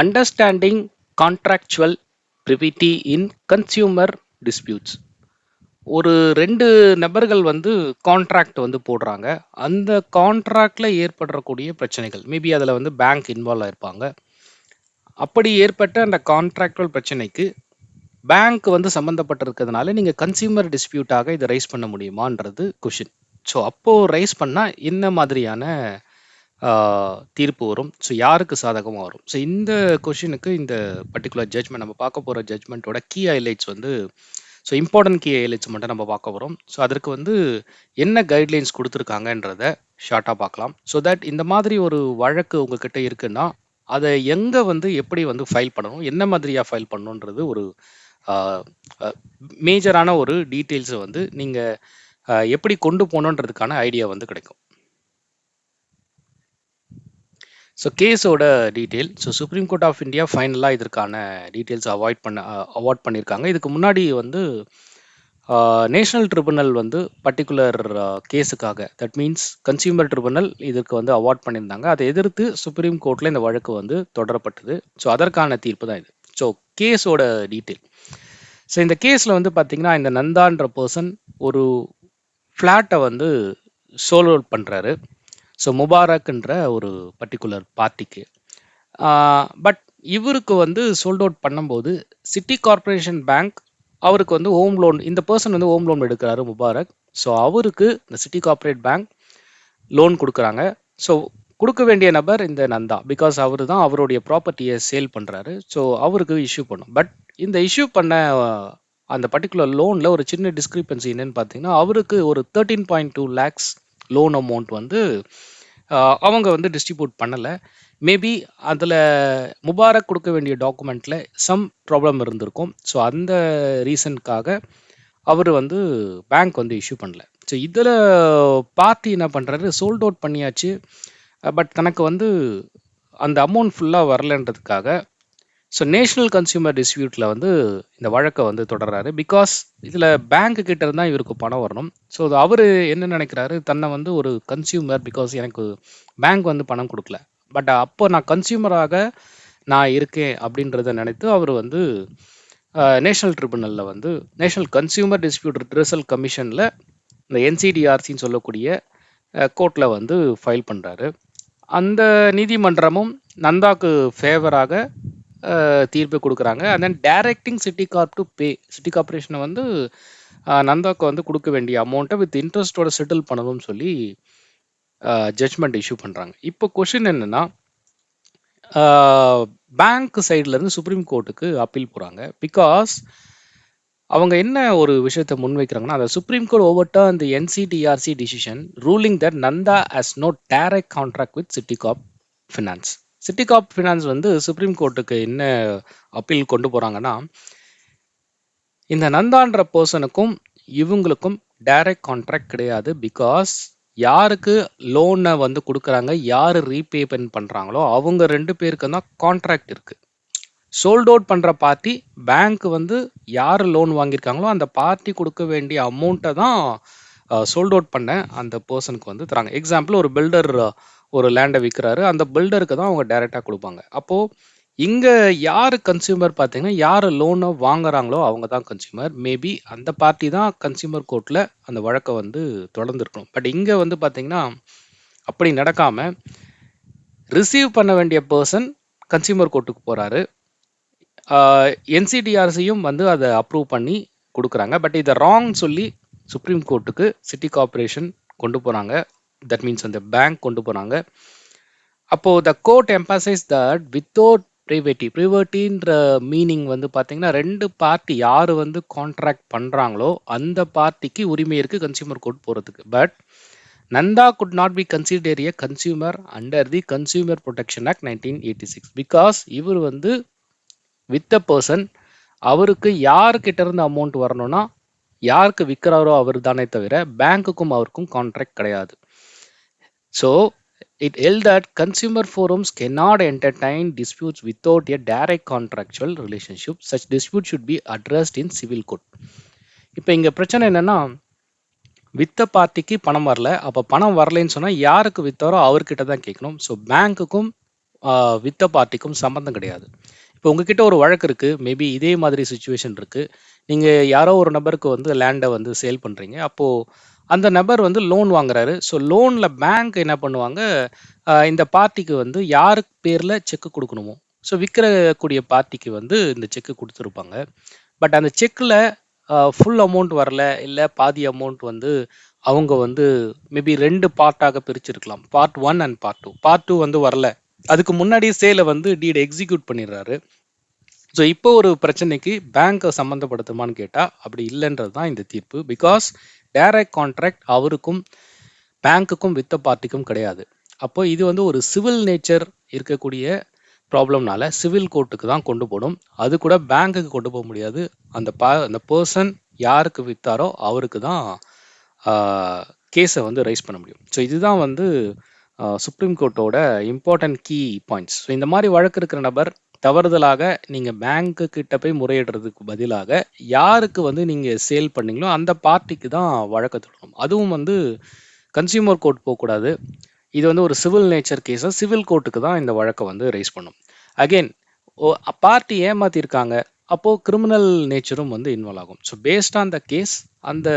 Understanding contractual privity in consumer disputes ஒரு ரெண்டு நபர்கள் வந்து கான்ட்ராக்ட் வந்து போடுறாங்க. அந்த கான்ட்ராக்டில் ஏற்படக்கூடிய பிரச்சனைகள் மேபி அதில் வந்து பேங்க் இன்வால்வ் ஆயிருப்பாங்க. அப்படி ஏற்பட்ட அந்த கான்ட்ராக்டுவல் பிரச்சனைக்கு பேங்க் வந்து சம்மந்தப்பட்டிருக்கிறதுனால நீங்கள் கன்சியூமர் டிஸ்பியூட்டாக இதை ரைஸ் பண்ண முடியுமான்றது கொஷின் ஸோ அப்போது ரைஸ் பண்ணால் என்ன மாதிரியான தீர்ப்பு வரும். ஸோ யாருக்கு சாதகமாக வரும்? ஸோ இந்த கொஷினுக்கு இந்த பர்டிகுலர் ஜட்மெண்ட் நம்ம பார்க்க போகிற ஜட்ஜ்மெண்ட்டோட கீ ஹைலைட்ஸ் வந்து ஸோ இம்பார்ட்டன்ட் கீ ஹைலைட்ஸ் மட்டும் நம்ம பார்க்க போகிறோம் ஸோ அதற்கு வந்து என்ன கைட்லைன்ஸ் கொடுத்துருக்காங்கன்றத ஷார்ட்டாக பார்க்கலாம். ஸோ தட் இந்த மாதிரி ஒரு வழக்கு உங்ககிட்ட இருக்குன்னா அதை எங்கே வந்து எப்படி வந்து ஃபைல் பண்ணணும்? என்ன மாதிரியாக ஃபைல் பண்ணணுன்றது ஒரு மேஜரான ஒரு டீட்டெயில்ஸை வந்து நீங்கள் எப்படி கொண்டு போகணுன்றதுக்கான ஐடியா வந்து கிடைக்கும். ஸோ கேஸோட detail so supreme court of India ஃபைனலாக இதற்கான டீட்டெயில்ஸ் அவாய்ட் பண்ண அவார்ட் பண்ணியிருக்காங்க இதுக்கு முன்னாடி வந்து நேஷனல் ட்ரிபுனல் வந்து பர்டிகுலர் கேஸுக்காக தட் மீன்ஸ் கன்சியூமர் ட்ரிபுனல் இதற்கு வந்து அவார்ட் பண்ணியிருந்தாங்க. அதை எதிர்த்து சுப்ரீம் கோர்ட்டில் இந்த வழக்கு வந்து தொடரப்பட்டது. ஸோ அதற்கான தீர்ப்பு தான் இது. ஸோ கேஸோட டீட்டெயில் ஸோ இந்த கேஸில் வந்து பார்த்தீங்கன்னா இந்த நந்தான்ற பர்சன் ஒரு ஃப்ளாட்டை வந்து சோல் பண்ணுறாரு ஸோ முபாரக்ன்ற ஒரு பர்டிகுலர் பார்ட்டிக்கு பட் இவருக்கு வந்து சோல்ட் அவுட் பண்ணும்போது சிட்டி கார்ப்பரேஷன் பேங்க் அவருக்கு வந்து ஹோம் லோன் இந்த பர்சன் வந்து ஹோம் லோன் எடுக்கிறாரு முபாரக் ஸோ அவருக்கு இந்த சிட்டி கார்பரேட் பேங்க் லோன் கொடுக்குறாங்க. ஸோ கொடுக்க வேண்டிய நபர் இந்த நந்தா பிகாஸ் அவர் தான் அவருடைய ப்ராப்பர்ட்டியை சேல் பண்ணுறாரு ஸோ அவருக்கு இஷ்யூ பண்ணும். பட் இந்த இஷ்யூ பண்ண அந்த பர்டிகுலர் லோனில் ஒரு சின்ன டிஸ்கிரிப்பன்சி என்னன்னு பார்த்தீங்கன்னா அவருக்கு ஒரு thirteen point two lakhs loan amount வந்து அவங்க வந்து டிஸ்ட்ரிபியூட் பண்ணலை. மேபி அதில் முபாரக் கொடுக்க வேண்டிய டாக்குமெண்ட்டில் சம் ப்ராப்ளம் இருந்திருக்கும். ஸோ அந்த ரீசனுக்காக அவர் வந்து பேங்க் வந்து இஷ்யூ பண்ணல. ஸோ இதில் பார்ட்டி என்ன பண்ணுறாரு சோல்ட் அவுட் பண்ணியாச்சு. பட் தனக்கு வந்து அந்த அமௌண்ட் ஃபுல்லாக வரலன்றதுக்காக ஸோ நேஷனல் கன்சியூமர் டிஸ்பியூட்டில் வந்து இந்த வழக்கை வந்து தொடர்றாரு. பிகாஸ் இதில் பேங்க்கு கிட்ட இருந்தால் இவருக்கு பணம் வரணும். ஸோ அவர் என்ன நினைக்கிறாரு? தன்னை வந்து ஒரு கன்சியூமர் பிகாஸ் எனக்கு பேங்க் வந்து பணம் கொடுக்கல. பட் அப்போ நான் கன்சியூமராக நான் இருக்கேன் அப்படின்றத நினைத்து அவர் வந்து நேஷனல் ட்ரிபுனலில் வந்து நேஷனல் கன்சியூமர் டிஸ்பியூட் ரிட்ரஸல் கமிஷனில் இந்த என்சிடிஆர்சின்னு சொல்லக்கூடிய கோர்ட்டில் வந்து ஃபைல் பண்ணுறாரு அந்த நீதிமன்றமும் நந்தாக்கு ஃபேவராக தீர்ப்பு கொடுக்குறாங்க. And then directing city corp to pay city கார்பரேஷனை வந்து நந்தாக்கு வந்து கொடுக்க வேண்டிய அமௌண்ட்டை வித் இன்ட்ரெஸ்ட்டோட செட்டில் பண்ணணும்னு சொல்லி ஜட்ஜ்மெண்ட் இஷ்யூ பண்ணுறாங்க இப்போ கொஷின் என்னன்னா பேங்க் சைட்லேருந்து சுப்ரீம் கோர்ட்டுக்கு அப்பீல் போகிறாங்க பிகாஸ் அவங்க என்ன ஒரு விஷயத்தை முன்வைக்கிறாங்கன்னா அந்த சுப்ரீம் கோர்ட் ஓவர்டா அந்த NCDRC decision ruling that Nanda has no direct contract with city corp finance city corp finance வந்து சுப்ரீம் கோர்ட்டுக்கு என்ன அப்பீல் கொண்டு போகிறாங்கன்னா இந்த நந்தான்ற பர்சனுக்கும் இவங்களுக்கும் டைரக்ட் கான்ட்ராக்ட் கிடையாது. பிகாஸ் யாருக்கு லோனை வந்து கொடுக்குறாங்க யார் ரீபேமெண்ட் பண்ணுறாங்களோ அவங்க ரெண்டு பேருக்கு தான் கான்ட்ராக்ட் இருக்குது சோல்ட் அவுட் பண்ணுற பார்ட்டி பேங்க் வந்து யார் லோன் வாங்கியிருக்காங்களோ அந்த பார்ட்டி கொடுக்க வேண்டிய அமௌண்ட்டை தான் சோல்ட் அவுட் பண்ண அந்த பர்சனுக்கு வந்து தராங்க. எக்ஸாம்பிள் ஒரு பில்டர் ஒரு லேண்டை விற்கிறாரு அந்த பில்டருக்கு தான் அவங்க டைரெக்டாக கொடுப்பாங்க. அப்போது இங்கே யார் கன்சியூமர் பார்த்தீங்கன்னா யார் லோனை வாங்குறாங்களோ அவங்க தான் கன்சியூமர் மேபி அந்த பார்ட்டி தான் கன்சியூமர் கோர்ட்டில் அந்த வழக்கை வந்து தொடர்ந்துருக்கணும். பட் இங்கே வந்து பார்த்தீங்கன்னா அப்படி நடக்காமல் ரிசீவ் பண்ண வேண்டிய பர்சன் கன்சியூமர் கோர்ட்டுக்கு போகிறாரு என்சிடிஆர்சியும் வந்து அதை அப்ரூவ் பண்ணி கொடுக்குறாங்க. பட் இதை ராங் சொல்லி சுப்ரீம் கோர்ட்டுக்கு சிட்டி கார்பரேஷன் கொண்டு போகிறாங்க தட் மீன்ஸ் அந்த பேங்க் கொண்டு போனாங்க. அப்போது the court emphasise that without privity ப்ரைவேட்டின்ற meaning வந்து பார்த்தீங்கன்னா ரெண்டு பார்ட்டி யார் வந்து கான்ட்ராக்ட் பண்ணுறாங்களோ அந்த பார்ட்டிக்கு உரிமை இருக்குது கன்சியூமர் கோர்ட் போகிறதுக்கு but Nanda could not be consider a consumer under the consumer protection act nineteen eighty six because இவர் வந்து வித் அ பர்சன் அவருக்கு யாருக்கிட்ட இருந்து அமௌண்ட் வரணும்னா யாருக்கு விற்கிறாரோ அவர் தானே தவிர பேங்க்குக்கும் அவருக்கும் கான்ட்ராக்ட் கிடையாது. So it held that consumer forums cannot entertain disputes without a direct contractual relationship. Such dispute should be addressed in civil court. இப்போ இங்கே பிரச்சனை என்னன்னா வித்த பார்ட்டிக்கு பணம் வரல. அப்போ பணம் வரலைன்னு சொன்னால் யாருக்கு வித்தாரோ அவர்கிட்ட தான் கேட்கணும். ஸோ பேங்க்குக்கும் வித்த பார்ட்டிக்கும் சம்மந்தம் கிடையாது. இப்போ உங்ககிட்ட ஒரு வழக்கு இருக்குது மேபி இதே மாதிரி சுச்சுவேஷன் இருக்குது நீங்கள் யாரோ ஒரு நபருக்கு வந்து லேண்டை வந்து சேல் பண்ணுறீங்க அப்போது அந்த நபர் வந்து லோன் வாங்குறாரு. ஸோ லோனில் பேங்க் என்ன பண்ணுவாங்க? இந்த பார்ட்டிக்கு வந்து யாருக்கு பேரில் செக்கு கொடுக்கணுமோ. ஸோ விற்கிறக்கூடிய பார்ட்டிக்கு வந்து இந்த செக்கு கொடுத்துருப்பாங்க. பட் அந்த செக்கில் ஃபுல் அமௌண்ட் வரல. இல்லை பாதி அமௌண்ட் வந்து அவங்க வந்து மேபி ரெண்டு பார்ட்டாக பிரிச்சிருக்கலாம். Part one and part two part two வந்து வரல. அதுக்கு முன்னாடி சேலை வந்து டீட் எக்ஸிக்யூட் பண்ணிடுறாரு. ஸோ இப்போ ஒரு பிரச்சனைக்கு பேங்க்கை சம்மந்தப்படுத்துமான்னு கேட்டால் அப்படி இல்லைன்றது தான் இந்த தீர்ப்பு. பிகாஸ் டைரக்ட் கான்ட்ராக்ட் அவருக்கும் பேங்க்குக்கும் வித்த பார்ட்டிக்கும் கிடையாது. அப்போ இது வந்து ஒரு சிவில் நேச்சர் இருக்கக்கூடிய ப்ராப்ளம்னால சிவில் கோர்ட்டுக்கு தான் கொண்டு போகணும். அது கூட பேங்க்குக்கு கொண்டு போக முடியாது. அந்த ப அந்த பர்சன் யாருக்கு வித்தாரோ அவருக்கு தான் கேஸை வந்து ரைஸ் பண்ண முடியும். ஸோ இதுதான் வந்து சுப்ரீம் கோர்ட்டோட இம்பார்ட்டன்ட் கீ பாயிண்ட்ஸ் ஸோ இந்த மாதிரி வழக்கு இருக்கிற நபர் தவறுதலாக நீங்கள் பேங்க்கு கிட்ட போய் முறையிடுறதுக்கு பதிலாக யாருக்கு வந்து நீங்கள் சேல் பண்ணீங்களோ அந்த பார்ட்டிக்கு தான் வழக்கு தொடரும். அதுவும் வந்து கன்சியூமர் கோர்ட் போகக்கூடாது. இது வந்து ஒரு சிவில் நேச்சர் கேஸை சிவில் கோர்ட்டுக்கு தான் இந்த வழக்கை வந்து ரைஸ் பண்ணும். அகெயின் ஓ பார்ட்டி ஏமாத்திருக்காங்க அப்போது கிரிமினல் நேச்சரும் வந்து இன்வால்வ் ஆகும். So based on the case அந்த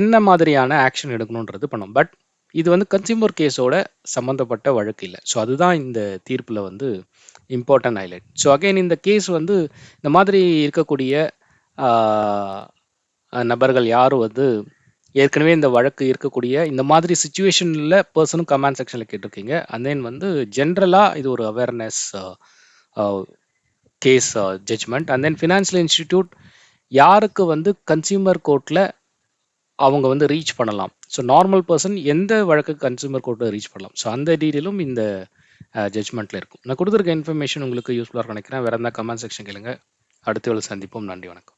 என்ன மாதிரியான ஆக்ஷன் எடுக்கணுன்றது பண்ணும். பட் இது வந்து கன்சியூமர் கேஸோட சம்மந்தப்பட்ட வழக்கு இல்லை. ஸோ அதுதான் இந்த தீர்ப்பில் வந்து இம்பார்ட்டன்ட் ஹைலைட் ஸோ அகைன் இந்த கேஸ் வந்து இந்த மாதிரி இருக்கக்கூடிய நபர்கள் யாரும் வந்து ஏற்கனவே இந்த வழக்கு இருக்கக்கூடிய இந்த மாதிரி சுச்சுவேஷனில் பர்சனும் கமெண்ட் செக்ஷனில் கேட்டிருக்கீங்க. அண்ட் தென் வந்து ஜென்ரலாக இது ஒரு awareness case judgement and then financial institute யாருக்கு வந்து கன்சியூமர் கோர்ட்டில் அவங்க வந்து ரீச் பண்ணலாம். ஸோ நார்மல் பர்சன் எந்த வழக்கு கன்சியூமர் கோர்ட்டில் ரீச் பண்ணலாம். ஸோ அந்த டீட்டெயிலும் இந்த ஜட்மெண்ட்டில் இருக்கும். நான் கொடுத்துருக்க இன்ஃபர்மேஷன் உங்களுக்கு யூஸ்ஃபுல்லாக நினைக்கிறேன். வேறு எந்த கமெண்ட் செக்ஷன் கேளுங்க. அடுத்த சந்திப்போம். நன்றி வணக்கம்.